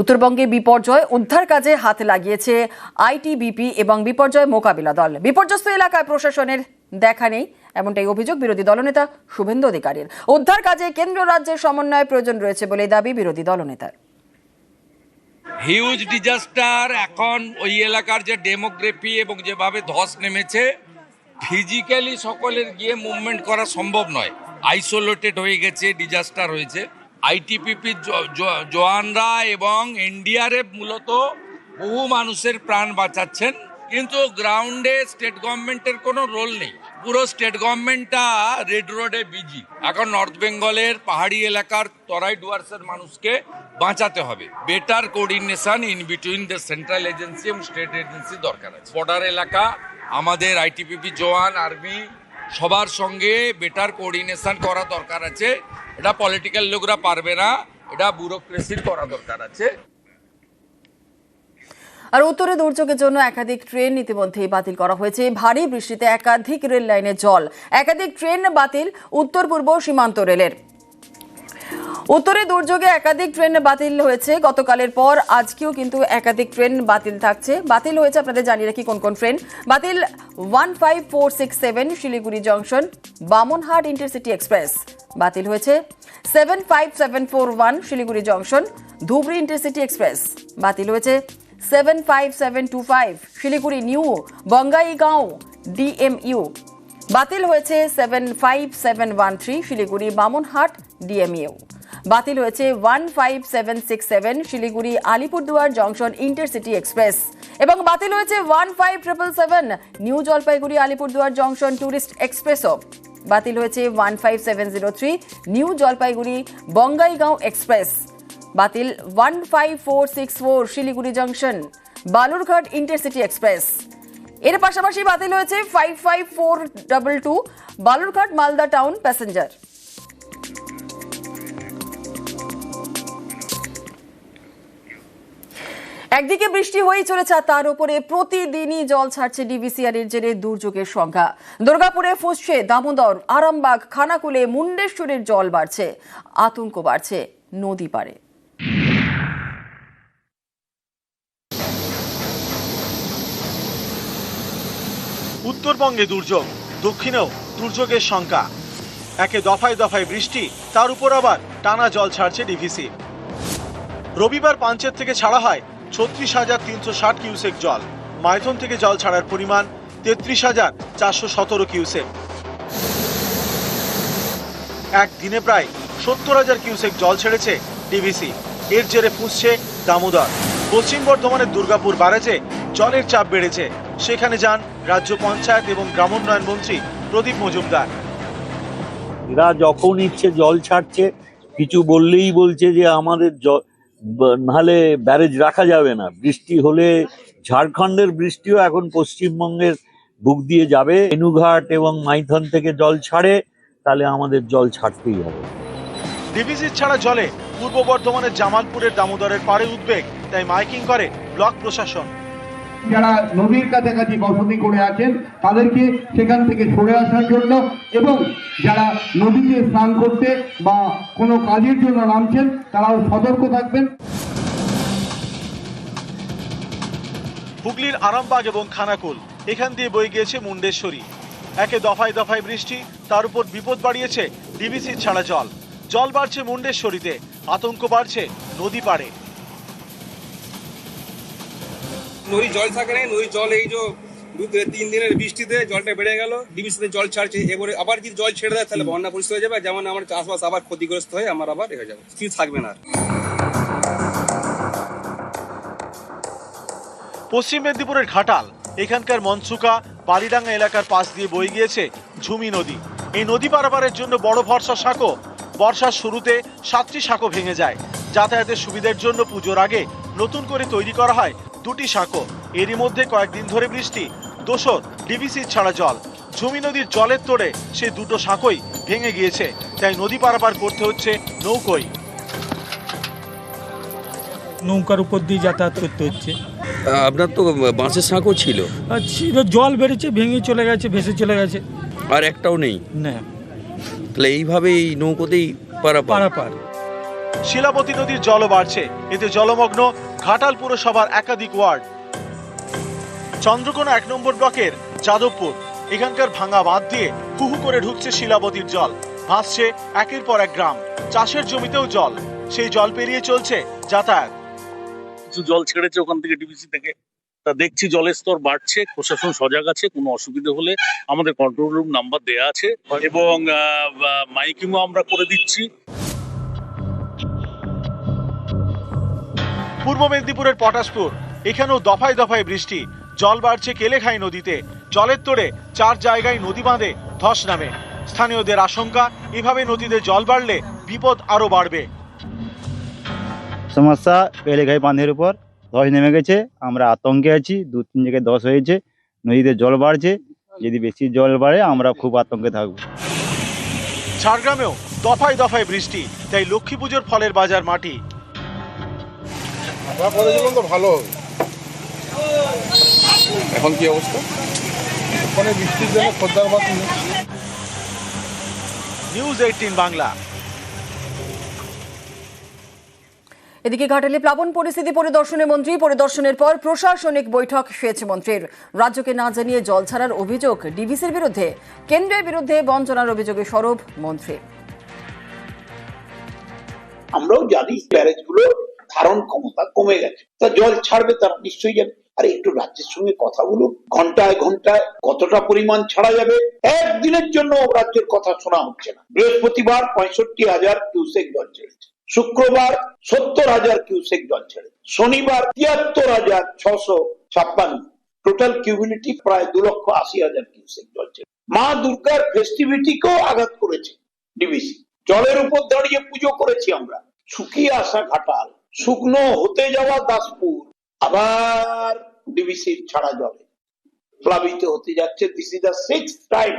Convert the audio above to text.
উত্তরবঙ্গে বিপর্যয়, উদ্ধার কাজে হাত লাগিয়েছে আইটিবিপি এবং বিপর্যয় মোকাবিলা দল। বিপর্যস্ত এলাকায় প্রশাসনের দেখা নেই, এমনটাই অভিযোগ বিরোধী দলনেতা শুভেন্দু অধিকারীর। উদ্ধার কাজে কেন্দ্র রাজ্যের সমন্বয় প্রয়োজন রয়েছে বলে দাবি বিরোধী দলনেতার। হিউজ ডিজাস্টার এখন ওই এলাকার যে ডেমোগ্রাফি এবং যেভাবে ধস নেমেছে ফিজিক্যালি সকলের গিয়ে মুভমেন্ট করা সম্ভব নয়। আইসোলেটেড হয়ে গেছে ডিজাস্টার হয়েছে। আইটিপিপি জওয়ানরা এবং এনডিআরএফ মূলত বহু মানুষের প্রাণ বাঁচাচ্ছেন। কিন্তু গ্রাউন্ডে স্টেট গভর্নমেন্টের কোনো রোল নেই। পুরো স্টেট গভর্নমেন্টটা রেড রোডে বিজি। এখন নর্থ বেঙ্গলের পাহাড়ি এলাকার তরাই ডুয়ার্সের মানুষকে বাঁচাতে হবে। Better coordination in between the central agency এবং স্টেট এজেন্সি দরকার আছে। বর্ডার এলাকা, আমাদের আইটিপিপি জওয়ান, আর্মি, সবার সঙ্গে বেটার কোঅর্ডিনেশন করা দরকার আছে। এটা পলিটিক্যাল লোকরা পারবে না, এটা ব্যুরোক্রেসির করা দরকার আছে। আর উত্তরে দুর্যোগের জন্য একাধিক ট্রেন ইতিমধ্যেই বাতিল করা হয়েছে। ভারী বৃষ্টিতে একাধিক রেল লাইনে জল। একাধিক ট্রেন বাতিল উত্তর পূর্ব সীমান্ত রেলের। উত্তরে দুর্যোগে একাধিক ট্রেন বাতিল হয়েছে। গতকালের পর আজকেও কিন্তু একাধিক ট্রেন বাতিল থাকছে। বাতিল হয়েছে আপনাদের জানিয়ে রাখি কোন কোন ট্রেন। বাতিল one five four six seven Siliguri junction, Bamanhat intercity express. বাতিল হয়েছে। Seven five seven four one Siliguri junction, Dhubri intercity express বাতিল হয়েছে। Seven five seven two five Siliguri new Bongaigaon DMU বাতিল হয়েছে। Seven five seven one three Siliguri Bamanhat DMU বাতিল হয়েছে। One five seven six seven Siliguri Alipurduar junction intercity express এবং বাতিল হয়েছে। One five triple seven new Jalpaiguri Alipurduar junction tourist এক্সপ্রেসও। বাতিল হয়েছে one five seven zero three new Jalpaiguri Bongaigaon express. বাতিল one five four six four Siliguri junction, Balurghat intercity express. এর পাশাপাশি বাতিল হয়েছে five five four double two Balurghat Malda town passenger. একদিকে বৃষ্টি হয়েই চলেছে তার উপরে প্রতিদিনই জল ছাড়ছে ডিভিসিআর এর জেরে দুর্যোগের সংখ্যা। দুর্গাপুরে ফুসছে, দামোদর, আরামবাগ, খানাকুলে, মুন্ডেশ্বরের জল বাড়ছে, আতঙ্ক বাড়ছে নদী পারে উত্তরবঙ্গে দুর্যোগ, দক্ষিণেও দুর্যোগের সংখ্যা। একে দফায় দফায় বৃষ্টি, তার উপর আবার টানা জল ছাড়ছে ডিভিসি। রবিবার পাঞ্চের থেকে ছাড়া হয় ছত্রিশ হাজার তিনশো ষাট কিউসেক জল। মাইথন থেকে জল ছাড়ার পরিমাণ তেত্রিশ হাজার চারশো সতেরো কিউসেক। একদিনে প্রায় সত্তর হাজার কিউসেক জল ছেড়েছে ডিভিসি। এর জেরে ফুঁসছে দামোদর। পশ্চিম বর্ধমানের দুর্গাপুর ব্যারেজে জলের চাপ বেড়েছে। সেখানে যান রাজ্য পঞ্চায়েত এবং গ্রামোন্নয়ন মন্ত্রী প্রদীপ মজুমদার। এরা যখন ইচ্ছে জল ছাড়ছে, কিছু বললেই বলছে যে আমাদের জ- ব- নাহলে ব্যারেজ রাখা যাবে না। বৃষ্টি হলে ঝাড়খণ্ডের বৃষ্টিও এখন পশ্চিমবঙ্গের বুক দিয়ে যাবে। এনুঘাট এবং মাইথন থেকে জল ছাড়ে, তাহলে আমাদের জল ছাড়তেই হবে। ডিভিসির ছাড়া জলে পূর্ব বর্ধমানের জামালপুরের দামোদরের পাড়ে উদ্বেগ, তাই মাইকিং করে ব্লক প্রশাসন। যারা নদীর কাছাকাছি বসতি করে আছেন, তাদেরকে সেখান থেকে সরে আসার জন্য এবং যারা নদীতে স্নান করতে বা কোনো কাজের জন্য নামছেন, তারাও সতর্ক থাকবেন। হুগলির আরামবাগ এবং খানাকুল, এখান দিয়ে বয়ে গিয়েছে মুন্ডেশ্বরী। একে দফায় দফায় বৃষ্টি, তার উপর বিপদ বাড়িয়েছে ডিভিসির ছাড়া জল। জল বাড়ছে মুন্ডেশ্বরীতে, আতঙ্ক বাড়ছে নদী পাড়ে। নদীর জল থাকে নাই নদীর জল এই যে দু তিন দিনের বৃষ্টিতে জলটা বেড়ে গেল ডিবিসিতে জল ছাড়ছে এবারে আবার যদি জল ছেড়ে দেয় তাহলে বন্যা পরিস্থিতি হয়ে যাবে যেমন আমার চাষবাস আবার ক্ষতিগ্রস্ত হয়ে আমার আবার হয়ে যাবে কিছু থাকবে না পশ্চিম মেদিনীপুরের ঘাটাল এখানকার মনসুকা বালিডাঙ্গা এলাকার পাশ দিয়ে বয়ে গিয়েছে ঝুমি নদী। এই নদী পারাপারের জন্য বড় ভরসা সাঁকো। বর্ষার শুরুতে সাতটি সাঁকো ভেঙে যায়। যাতায়াতের সুবিধার জন্য পুজোর আগে নতুন করে তৈরি করা হয় দুটি সাঁকো। এরই মধ্যে কয়েকদিন ধরে বৃষ্টি দোসর ডিভিসির ছাড়া জল। ঝুমি নদীর জলের তোড়ে সে দুটো সাঁকোই ভেঙে গিয়েছে তাই নদী পারাপার করতে হচ্ছে নৌকোয় নৌকার উপর দিয়ে যাতায়াত করতে হচ্ছে। আপনার তো বাঁশের শাঁখও ছিল। আর ছিল জল বেড়েছে ভেঙে চলে গেছে ভেসে চলে গেছে। আর একটাও নেই। না। তাহলে এইভাবে এই নৌকোতেই পারাপার। পারাপার। শিলাবতী নদীর জলও বাড়ছে এতে জলমগ্ন ঘাটাল পুরসভার একাধিক ওয়ার্ড। চন্দ্রকোনা এক নম্বর ব্লকের যাদবপুর। এখানকার ভাঙা বাঁধ দিয়ে হুহু করে ঢুকছে শিলাবতীর জল। ভাসছে একের পর এক গ্রাম। চাষের জমিতেও জল। সেই জল পেরিয়ে চলছে যাতায়াত। কিছু জল ছেড়েছে ওখান থেকে ডিবিসি থেকে। তা দেখছি জলের স্তর বাড়ছে প্রশাসন সজাগ আছে কোনো অসুবিধা হলে আমাদের কন্ট্রোল রুম নাম্বার দেয়া আছে। এবং মাইকিংও আমরা করে দিচ্ছি। পূর্ব মেদিনীপুরের পটাশপুর। এখানেও দফায় দফায় বৃষ্টি। জল বাড়ছে কেলেখাই নদীতে। জলের তোড়ে চার জায়গায় নদী বাঁধে ধস নামে। স্থানীয়দের আশঙ্কা এভাবে নদীতে জল বাড়লে বিপদ আরও বাড়বে। সমস্যা এলাকায় বাঁধের উপর ধস নেমে গেছে। আমরা আতঙ্কে আছি দু তিন জায়গায় ধস হয়েছে। নদীতে জল বাড়ছে। যদি বেশি জল বাড়ে আমরা খুব আতঙ্কে থাকব। ঝাড়গ্রামেও দফায় দফায় বৃষ্টি। তাই লক্ষ্মী পুজোর ফলের বাজার মাটি। এখন কি অবস্থা? News eighteen Bangla. এদিকে ঘাটালে প্লাবন পরিস্থিতি পরিদর্শনে মন্ত্রী পরিদর্শনের পর প্রশাসনিক বৈঠক সেচ মন্ত্রীর। রাজ্যকে না জানিয়ে জল ছাড়ার অভিযোগ ডিভিসির বিরুদ্ধে কেন্দ্রের বিরুদ্ধে বঞ্চনার অভিযোগে সরব মন্ত্রী। আমরাও জানি ব্যারেজগুলো ধারণ ক্ষমতা কমে গেছে। তা জল ছাড়বে তারা নিশ্চয়ই যাবে আরে একটু রাজ্যের সঙ্গে কথা বলুন। ঘন্টায় ঘন্টায় কতটা পরিমাণ ছাড়া যাবে? একদিনের জন্য রাজ্যের কথা শোনা হচ্ছে না। বৃহস্পতিবার পঁয়ষট্টি হাজার কিউসেক জল ছেড়েছে। শুক্রবার সত্তর হাজার কিউসেক জল ছেড়ে শনিবার তিয়াত্তর হাজার ছশো ছাপ্পান্ন। টোটাল কিউবিলিটি প্রায় দু লক্ষ আশি হাজার কিউসেক জল ছেড়ে মা দুর্গার ফেস্টিভিটিকেও আঘাত করেছে ডিবিসি। জলের উপর দাঁড়িয়ে পুজো করেছি আমরা। শুকিয়ে আসা ঘাটাল। শুকনো হতে যাওয়া দাসপুর, আবার ডিবিসির ছাড়া জলে। প্লাবিত হতে যাচ্ছে this is the six time.